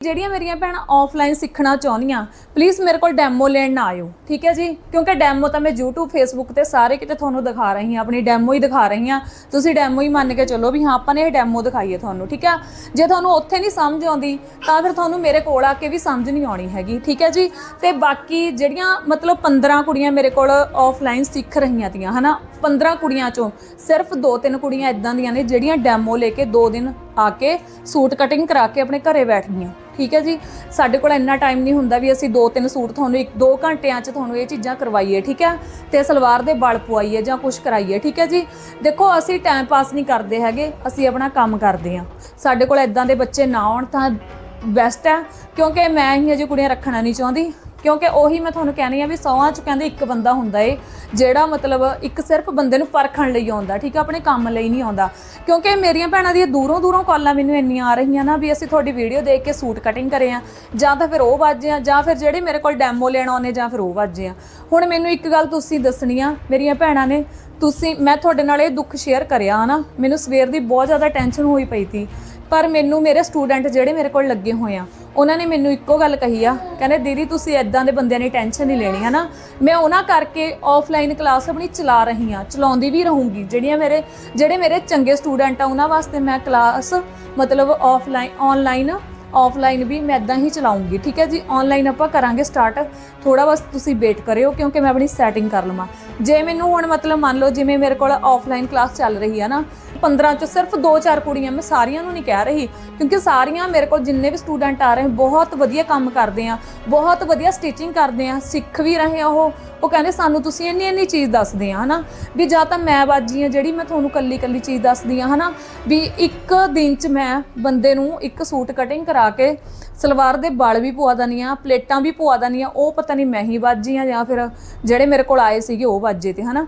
ਜਿਹੜੀਆਂ ਮੇਰੀਆਂ ਭੈਣਾਂ ਆਫਲਾਈਨ ਸਿੱਖਣਾ ਚਾਹੁੰਦੀਆਂ ਪਲੀਜ਼ ਮੇਰੇ ਕੋਲ ਡੈਮੋ ਲੈਣ ਨਾ ਆਇਓ, ਠੀਕ ਹੈ ਜੀ? ਕਿਉਂਕਿ ਡੈਮੋ ਤਾਂ ਮੈਂ YouTube, Facebook ਤੇ ਸਾਰੇ ਕਿਤੇ ਤੁਹਾਨੂੰ ਦਿਖਾ ਰਹੀ ਹਾਂ, ਆਪਣੀ ਡੈਮੋ ਹੀ ਦਿਖਾ ਰਹੀ ਹਾਂ। ਤੁਸੀਂ ਡੈਮੋ ਹੀ ਮੰਨ ਕੇ ਚੱਲੋ ਵੀ ਹਾਂ, ਆਪਾਂ ਨੇ ਇਹ ਡੈਮੋ ਦਿਖਾਈ ਹੈ ਤੁਹਾਨੂੰ, ਠੀਕ ਹੈ? ਜੇ ਤੁਹਾਨੂੰ ਉੱਥੇ ਨਹੀਂ ਸਮਝ ਆਉਂਦੀ, ਤਾਂ ਫਿਰ ਤੁਹਾਨੂੰ ਮੇਰੇ ਕੋਲ ਆ ਕੇ ਵੀ ਸਮਝ ਨਹੀਂ ਆਉਣੀ ਹੈਗੀ, ਠੀਕ ਹੈ ਜੀ? ਤੇ ਬਾਕੀ ਜਿਹੜੀਆਂ ਮਤਲਬ 15 ਕੁੜੀਆਂ ਮੇਰੇ ਕੋਲ ਆਫਲਾਈਨ ਸਿੱਖ ਰਹੀਆਂ ਤੀਆਂ, ਹਨਾ? 15 ਕੁੜੀਆਂ ਚੋਂ ਸਿਰਫ 2-3 ਕੁੜੀਆਂ ਇਦਾਂ ਦੀਆਂ ਨੇ ਜਿਹੜੀਆਂ ਡੈਮੋ ਲੈ ਕੇ 2 ਦਿਨ ਆ ਕੇ ਸੂਟ ਕਟਿੰਗ ਕਰਾ ਕੇ ਆਪਣੇ ਘਰੇ ਬੈਠ ਗਈਆਂ। ਠੀਕ ਹੈ ਜੀ? ਸਾਡੇ ਕੋਲ ਇੰਨਾ ਟਾਈਮ ਨਹੀਂ ਹੁੰਦਾ ਵੀ ਅਸੀਂ 2-3 ਸੂਟ ਤੁਹਾਨੂੰ 1-2 ਘੰਟਿਆਂ 'ਚ ਤੁਹਾਨੂੰ ਇਹ ਚੀਜ਼ਾਂ ਕਰਵਾਈਏ, ਠੀਕ ਹੈ? ਤੇ ਸਲਵਾਰ ਦੇ ਬਲ ਪਵਾਈਏ ਜਾਂ ਕੁਝ ਕਰਾਈਏ, ਠੀਕ ਹੈ ਜੀ? ਦੇਖੋ, ਅਸੀਂ ਟਾਈਮ ਪਾਸ ਨਹੀਂ ਕਰਦੇ ਹੈਗੇ, ਅਸੀਂ ਆਪਣਾ ਕੰਮ ਕਰਦੇ ਹਾਂ। ਸਾਡੇ ਕੋਲ ਇਦਾਂ ਦੇ ਬੱਚੇ ਨਾ ਆਉਣ ਤਾਂ ਬੈਸਟ ਹੈ, ਕਿਉਂਕਿ ਮੈਂ ਹੀ ਅਜੇ ਕੁੜੀਆਂ ਰੱਖਣਾ ਨਹੀਂ ਚਾਹੁੰਦੀ। ਕਿਉਂਕਿ ਉਹੀ ਮੈਂ ਤੁਹਾਨੂੰ ਕਹਿਣੀ ਆ ਵੀ ਸੌਆਂ ਚ ਕਹਿੰਦੇ ਇੱਕ ਬੰਦਾ ਹੁੰਦਾ ਏ, ਜਿਹੜਾ ਮਤਲਬ ਇੱਕ ਸਿਰਫ ਬੰਦੇ ਨੂੰ ਪਰਖਣ ਲਈ ਆਉਂਦਾ, ਠੀਕ ਆ, ਆਪਣੇ ਕੰਮ ਲਈ ਨਹੀਂ ਆਉਂਦਾ। ਕਿਉਂਕਿ ਮੇਰੀਆਂ ਭੈਣਾਂ ਦੀਆਂ ਦੂਰੋਂ ਦੂਰੋਂ ਕਾਲਾਂ ਮੈਨੂੰ ਇੰਨੀਆਂ ਆ ਰਹੀਆਂ ਨਾ ਵੀ ਅਸੀਂ ਤੁਹਾਡੀ ਵੀਡੀਓ ਦੇਖ ਕੇ ਸੂਟ ਕਟਿੰਗ ਕਰੇ ਆ, ਜਾਂ ਤਾਂ ਫਿਰ ਉਹ ਵਾਜੇ ਆ, ਜਾਂ ਫਿਰ ਜਿਹੜੇ ਮੇਰੇ ਕੋਲ ਡੈਮੋ ਲੈਣ ਆਉਂਦੇ, ਜਾਂ ਫਿਰ ਉਹ ਵਾਜੇ ਆ। ਹੁਣ ਮੈਨੂੰ ਇੱਕ ਗੱਲ ਤੁਸੀਂ ਦੱਸਣੀ ਆ, ਮੇਰੀਆਂ ਭੈਣਾਂ ਨੇ, ਤੁਸੀਂ, ਮੈਂ ਤੁਹਾਡੇ ਨਾਲ ਇਹ ਦੁੱਖ ਸ਼ੇਅਰ ਕਰਿਆ ਹਨਾ ਮੈਨੂੰ ਸਵੇਰ ਦੀ ਬਹੁਤ ਜ਼ਿਆਦਾ ਟੈਨਸ਼ਨ ਹੋਈ ਪਈ ਸੀ। ਪਰ ਮੈਨੂੰ ਮੇਰੇ ਸਟੂਡੈਂਟ ਜਿਹੜੇ ਮੇਰੇ ਕੋਲ ਲੱਗੇ ਹੋਏ ਆ, ਉਹਨਾਂ ਨੇ ਮੈਨੂੰ ਇੱਕੋ ਗੱਲ ਕਹੀ ਆ, ਕਹਿੰਦੇ ਦੀਦੀ ਤੁਸੀਂ ਐਦਾਂ ਦੇ ਬੰਦਿਆਂ ਦੀ ਟੈਨਸ਼ਨ ਨਹੀਂ ਲੈਣੀ ਹੈ ਨਾ ਮੈਂ ਉਹਨਾਂ ਕਰਕੇ ਆਫਲਾਈਨ ਕਲਾਸ ਆਪਣੀ ਚਲਾ ਰਹੀ ਆ, ਚਲਾਉਂਦੀ ਵੀ ਰਹੂੰਗੀ, ਜਿਹੜੀਆਂ ਮੇਰੇ, ਜਿਹੜੇ ਮੇਰੇ ਚੰਗੇ ਸਟੂਡੈਂਟ ਆ, ਉਹਨਾਂ ਵਾਸਤੇ ਮੈਂ ਕਲਾਸ ਮਤਲਬ ਆਫਲਾਈਨ ਆਨਲਾਈਨ ਆਫਲਾਈਨ ਵੀ ਮੈਂ ਇਦਾਂ ਹੀ ਚਲਾਉਂਗੀ, ਠੀਕ ਹੈ ਜੀ? ਆਨਲਾਈਨ ਆਪਾਂ ਕਰਾਂਗੇ ਸਟਾਰਟ ਥੋੜਾ ਬਸ ਤੁਸੀਂ ਵੇਟ ਕਰਿਓ, ਕਿਉਂਕਿ ਮੈਂ ਆਪਣੀ ਸੈਟਿੰਗ ਕਰ ਲਵਾਂ। ਜੇ ਮੈਨੂੰ ਹੁਣ ਮਤਲਬ ਮੰਨ ਲਓ, ਜਿਵੇਂ ਮੇਰੇ ਕੋਲ ਆਫਲਾਈਨ ਕਲਾਸ ਚੱਲ ਰਹੀ ਹੈ ਨਾ 15 ਚੋਂ ਸਿਰਫ 2-4 ਕੁੜੀਆਂ ਮੈਂ ਸਾਰੀਆਂ ਨੂੰ ਨਹੀਂ ਕਹਿ ਰਹੀ, ਕਿਉਂਕਿ ਸਾਰੀਆਂ ਮੇਰੇ ਕੋਲ ਜਿੰਨੇ ਵੀ ਸਟੂਡੈਂਟ ਆ ਰਹੇ ਬਹੁਤ ਵਧੀਆ ਕੰਮ ਕਰਦੇ ਆ, ਬਹੁਤ ਵਧੀਆ ਸਟਿਚਿੰਗ ਕਰਦੇ ਆ, ਸਿੱਖ ਵੀ ਰਹੇ ਆ ਉਹ। ਉਹ ਕਹਿੰਦੇ, ਸਾਨੂੰ ਤੁਸੀਂ ਇੰਨੀ ਇੰਨੀ ਚੀਜ਼ ਦੱਸਦੇ ਆ ਹਨਾ? ਵੀ ਜਾਂ ਤਾਂ ਮੈਂ ਬਾਜੀ ਆ ਜਿਹੜੀ ਮੈਂ ਤੁਹਾਨੂੰ ਕੱਲੀ ਕੱਲੀ ਚੀਜ਼ ਦੱਸਦੀ ਆ, ਹਨਾ? ਵੀ ਇੱਕ ਦਿਨ ਚ ਮੈਂ ਬੰਦੇ ਨੂੰ ਇੱਕ ਸੂਟ ਕਟਿੰਗ ਕਰਾ ਕੇ ਸਲਵਾਰ ਦੇ ਬਲ ਵੀ ਪਵਾ ਦਨੀ ਆ ਪਲੇਟਾਂ ਵੀ ਪਵਾ ਦਨੀ ਆ ਉਹ ਪਤਾ ਨਹੀਂ ਮੈਂ ਹੀ ਵੱਜੀ ਆ ਜਾਂ ਫਿਰ ਜਿਹੜੇ ਮੇਰੇ ਕੋਲ ਆਏ ਸੀਗੇ ਉਹ ਵੱਜੇ ਤੇ, ਹਨਾ?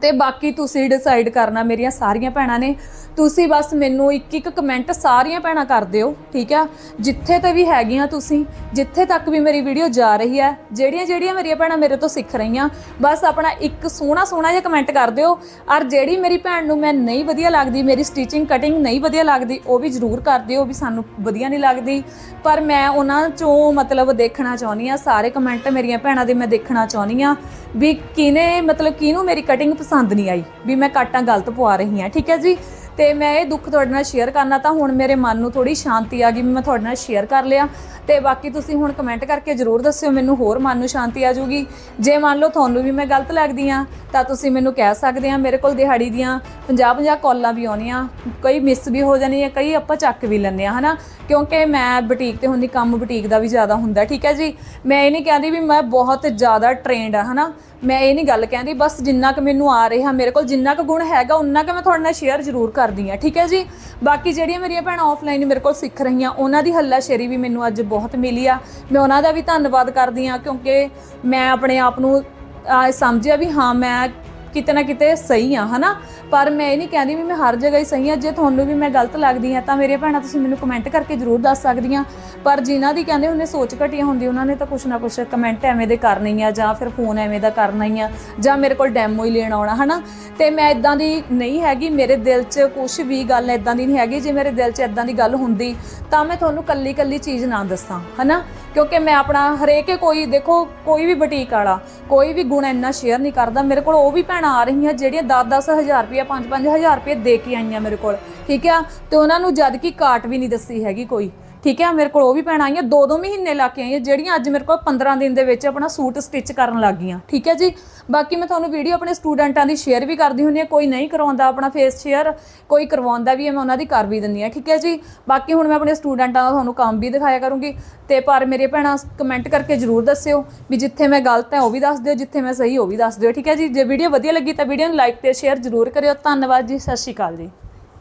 ਤੇ ਬਾਕੀ ਤੁਸੀਂ ਡਿਸਾਈਡ ਕਰਨਾ, ਮੇਰੀਆਂ ਸਾਰੀਆਂ ਭੈਣਾਂ ਨੇ। ਤੁਸੀਂ ਬਸ ਮੈਨੂੰ ਇੱਕ ਇੱਕ ਕਮੈਂਟ ਸਾਰੀਆਂ ਭੈਣਾਂ ਕਰ ਦਿਓ, ਠੀਕ ਆ? ਜਿੱਥੇ ਤੇ ਵੀ ਹੈਗੀਆਂ ਤੁਸੀਂ, ਜਿੱਥੇ ਤੱਕ ਵੀ ਮੇਰੀ ਵੀਡੀਓ ਜਾ ਰਹੀ ਹੈ, ਜਿਹੜੀਆਂ ਜਿਹੜੀਆਂ ਮੇਰੀਆਂ ਭੈਣਾਂ ਮੇਰੇ ਤੋਂ ਸਿੱਖ ਰਹੀਆਂ, ਬਸ ਆਪਣਾ ਇੱਕ ਸੋਹਣਾ ਸੋਹਣਾ ਜਿਹਾ ਕਮੈਂਟ ਕਰ ਦਿਓ। ਔਰ ਜਿਹੜੀ ਮੇਰੀ ਭੈਣ ਨੂੰ ਮੈਂ ਨਹੀਂ ਵਧੀਆ ਲੱਗਦੀ, ਮੇਰੀ ਸਟਿਚਿੰਗ ਕਟਿੰਗ ਨਹੀਂ ਵਧੀਆ ਲੱਗਦੀ, ਉਹ ਵੀ ਜ਼ਰੂਰ ਕਰ ਦਿਓ ਵੀ ਸਾਨੂੰ ਵਧੀਆ ਨਹੀਂ ਲੱਗਦੀ। ਪਰ ਮੈਂ ਉਹਨਾਂ ਚੋਂ ਮਤਲਬ ਦੇਖਣਾ ਚਾਹੁੰਦੀ ਆ ਸਾਰੇ ਕਮੈਂਟ ਮੇਰੀਆਂ ਭੈਣਾਂ ਦੇ ਮੈਂ ਦੇਖਣਾ ਚਾਹੁੰਦੀ ਆ ਵੀ ਕਿਨੇ ਮਤਲਬ ਕਿਹਨੂੰ ਮੇਰੀ ਕਟਿੰਗ ਪਸੰਦ ਨਹੀਂ ਆਈ ਵੀ ਮੈਂ ਕਾਟਾਂ ਗਲਤ ਪਵਾ ਰਹੀ ਹਾਂ। ਠੀਕ ਹੈ ਜੀ? ਤੇ ਮੈਂ ਇਹ ਦੁੱਖ ਤੁਹਾਡੇ ਨਾਲ ਸ਼ੇਅਰ ਕਰਨਾ ਤਾਂ ਹੁਣ ਮੇਰੇ ਮਨ ਨੂੰ ਥੋੜੀ ਸ਼ਾਂਤੀ ਆ ਗਈ ਵੀ ਮੈਂ ਤੁਹਾਡੇ ਨਾਲ ਸ਼ੇਅਰ ਕਰ ਲਿਆ। ਤੇ ਬਾਕੀ ਤੁਸੀਂ ਹੁਣ ਕਮੈਂਟ ਕਰਕੇ ਜਰੂਰ ਦੱਸਿਓ, ਮੈਨੂੰ ਹੋਰ ਮਨ ਨੂੰ ਸ਼ਾਂਤੀ ਆ ਜੂਗੀ ਜੇ ਮੰਨ ਲਓ ਤੁਹਾਨੂੰ ਵੀ ਮੈਂ ਗਲਤ ਲੱਗਦੀ ਆ ਤਾਂ ਤੁਸੀਂ ਮੈਨੂੰ ਕਹਿ ਸਕਦੇ ਆ ਮੇਰੇ ਕੋਲ ਦਿਹਾੜੀ ਦੀਆਂ 50-50 ਕਾਲਾਂ ਵੀ ਆਉਣੀਆਂ, ਕਈ ਮਿਸ ਵੀ ਹੋ ਜਾਣੀ ਆ, ਕਈ ਆਪਾਂ ਚੱਕ ਵੀ ਲੈਂਦੇ ਆ ਹਨਾ? ਕਿਉਂਕਿ ਮੈਂ ਬੁਟੀਕ ਤੇ ਹੁੰਦੀ, ਕੰਮ ਬੁਟੀਕ ਦਾ ਵੀ ਜ਼ਿਆਦਾ ਹੁੰਦਾ, ਠੀਕ ਹੈ ਜੀ? ਮੈਂ ਇਹ ਨਹੀਂ ਕਹਿੰਦੀ ਵੀ ਮੈਂ ਬਹੁਤ ਜ਼ਿਆਦਾ ਟ੍ਰੇਨਡ ਆ, ਹਨਾ? ਮੈਂ ਇਹ ਨਹੀਂ ਗੱਲ ਕਹਿੰਦੀ, ਬਸ ਜਿੰਨਾ ਕੁ ਮੈਨੂੰ ਆ ਰਿਹਾ, ਮੇਰੇ ਕੋਲ ਜਿੰਨਾ ਕੁ ਗੁਣ ਹੈਗਾ, ਉਨਾ ਕੁ ਮੈਂ ਤੁਹਾਡੇ ਨਾਲ ਸ਼ੇਅਰ ਜ਼ਰੂਰ ਕਰਦੀ ਆ ਠੀਕ ਹੈ ਜੀ? ਬਾਕੀ ਜਿਹੜੀਆਂ ਮੇਰੀਆਂ ਭੈਣਾਂ ਆਫਲਾਈਨ ਮੇਰੇ ਕੋਲ ਸਿੱਖ ਰਹੀਆਂ, ਉਹਨਾਂ ਦੀ ਹੱਲਾਸ਼ੇਰੀ ਵੀ ਮੈਨੂੰ ਅੱਜ ਬਹੁਤ ਮਿਲੀ ਆ। ਮੈਂ ਉਹਨਾਂ ਦਾ ਵੀ ਧੰਨਵਾਦ ਕਰਦੀ ਆ ਕਿਉਂਕਿ ਮੈਂ ਆਪਣੇ ਆਪ ਨੂੰ ਆ ਸਮਝਿਆ ਵੀ ਹਾਂ, ਮੈਂ ਕਿਤੇ ਨਾ ਕਿਤੇ ਸਹੀ ਆ, ਹਨਾ? ਪਰ ਮੈਂ ਇਹ ਨਹੀਂ ਕਹਿੰਦੀ ਵੀ ਮੈਂ ਹਰ ਜਗ੍ਹਾ ਹੀ ਸਹੀ ਆ। ਜੇ ਤੁਹਾਨੂੰ ਵੀ ਮੈਂ ਗਲਤ ਲੱਗਦੀ ਆ, ਤਾਂ ਮੇਰੇ ਭੈਣਾਂ ਤੁਸੀਂ ਮੈਨੂੰ ਕਮੈਂਟ ਕਰਕੇ ਜ਼ਰੂਰ ਦੱਸ ਸਕਦੀਆਂ। ਪਰ ਜਿਨ੍ਹਾਂ ਦੀ ਕਹਿੰਦੇ ਹੁੰਦੇ ਸੋਚ ਘਟੀਆ ਹੁੰਦੀ, ਉਹਨਾਂ ਨੇ ਤਾਂ ਕੁਛ ਨਾ ਕੁਛ ਕਮੈਂਟ ਐਵੇਂ ਦੇ ਕਰਨੇ ਆ, ਜਾਂ ਫਿਰ ਫੋਨ ਐਵੇਂ ਦਾ ਕਰਨਾ ਹੀ ਆ, ਜਾਂ ਮੇਰੇ ਕੋਲ ਡੈਮੋ ਹੀ ਲੈਣ ਆਉਣਾ, ਹਨਾ? ਤੇ ਮੈਂ ਇਦਾਂ ਦੀ ਨਹੀਂ ਹੈਗੀ, ਮੇਰੇ ਦਿਲ 'ਚ ਕੁਛ ਵੀ ਗੱਲ ਇਦਾਂ ਦੀ ਨਹੀਂ ਹੈਗੀ, ਜੇ ਮੇਰੇ ਦਿਲ 'ਚ ਇਦਾਂ ਦੀ ਗੱਲ ਹੁੰਦੀ, ਤਾਂ ਮੈਂ ਤੁਹਾਨੂੰ ਕੱਲੀ ਕੱਲੀ ਚੀਜ਼ ਨਾ ਦੱਸਾਂ, ਹਨਾ? ਕਿਉਂਕਿ ਮੈਂ ਆਪਣਾ ਹਰੇਕ ਕੋਈ, ਦੇਖੋ, ਕੋਈ ਵੀ ਬੁਟੀਕ ਵਾਲਾ, ਕੋਈ ਵੀ ਗੁਣ ਇੰਨਾ ਸ਼ੇਅਰ ਨਹੀਂ ਕਰਦਾ, ਮੇਰੇ ਕੋਲ ਉਹ ਵੀ ਭੈਣ ਆ ਰਹੀਆਂ ਜਿਹੜੀਆਂ 10-10 ਹਜ਼ਾਰ ਰੁਪਏ 5-5 ਹਜ਼ਾਰ ਰੁਪਏ ਦੇ ਕੇ ਆਈਆਂ ਮੇਰੇ ਕੋਲ, ਠੀਕ ਆ? ਤੇ ਉਹਨਾਂ ਨੂੰ ਜਦ ਕਿ ਕਾਟ ਵੀ ਨਹੀਂ ਦੱਸੀ ਹੈਗੀ ਕੋਈ। ਠੀਕ ਹੈ, ਮੇਰੇ ਕੋਲ ਉਹ ਵੀ ਭੈਣਾਂ ਆਈਆਂ 2-2 ਮਹੀਨੇ ਲਾ ਕੇ ਆਈਆਂ, ਜਿਹੜੀਆਂ ਅੱਜ ਮੇਰੇ ਕੋਲ 15 ਦਿਨ ਦੇ ਵਿੱਚ ਆਪਣਾ ਸੂਟ ਸਟਿਚ ਕਰਨ ਲੱਗ ਗਈਆਂ, ਠੀਕ ਹੈ ਜੀ? ਬਾਕੀ ਮੈਂ ਤੁਹਾਨੂੰ ਵੀਡੀਓ ਆਪਣੇ ਸਟੂਡੈਂਟਾਂ ਦੀ ਸ਼ੇਅਰ ਵੀ ਕਰਦੀ ਹੁੰਦੀ ਹਾਂ, ਕੋਈ ਨਹੀਂ ਕਰਵਾਉਂਦਾ ਆਪਣਾ ਫੇਸ ਸ਼ੇਅਰ ਕੋਈ ਕਰਵਾਉਂਦਾ ਵੀ ਹੈ, ਮੈਂ ਉਹਨਾਂ ਦੀ ਕਰ ਵੀ ਦਿੰਦੀ ਹਾਂ, ਠੀਕ ਹੈ ਜੀ? ਬਾਕੀ ਹੁਣ ਮੈਂ ਆਪਣੇ ਸਟੂਡੈਂਟਾਂ ਦਾ ਤੁਹਾਨੂੰ ਕੰਮ ਵੀ ਦਿਖਾਇਆ ਕਰੂੰਗੀ, ਤੇ ਪਰ ਮੇਰੇ ਭੈਣਾਂ ਕਮੈਂਟ ਕਰਕੇ ਜਰੂਰ ਦੱਸਿਓ ਵੀ ਜਿੱਥੇ ਮੈਂ ਗਲਤ ਹੈ, ਉਹ ਵੀ ਦੱਸ ਦਿਓ, ਜਿੱਥੇ ਮੈਂ ਸਹੀ, ਉਹ ਵੀ ਦੱਸ ਦਿਓ, ਠੀਕ ਹੈ ਜੀ? ਜੇ ਵੀਡੀਓ ਵਧੀਆ ਲੱਗੀ ਤਾਂ ਵੀਡੀਓ ਨੂੰ ਲਾਈਕ ਤੇ ਸ਼ੇਅਰ ਜਰੂਰ ਕਰਿਓ, ਧੰਨਵਾਦ ਜੀ, ਸਤਿ ਸ਼੍ਰੀ ਅਕਾਲ ਜੀ।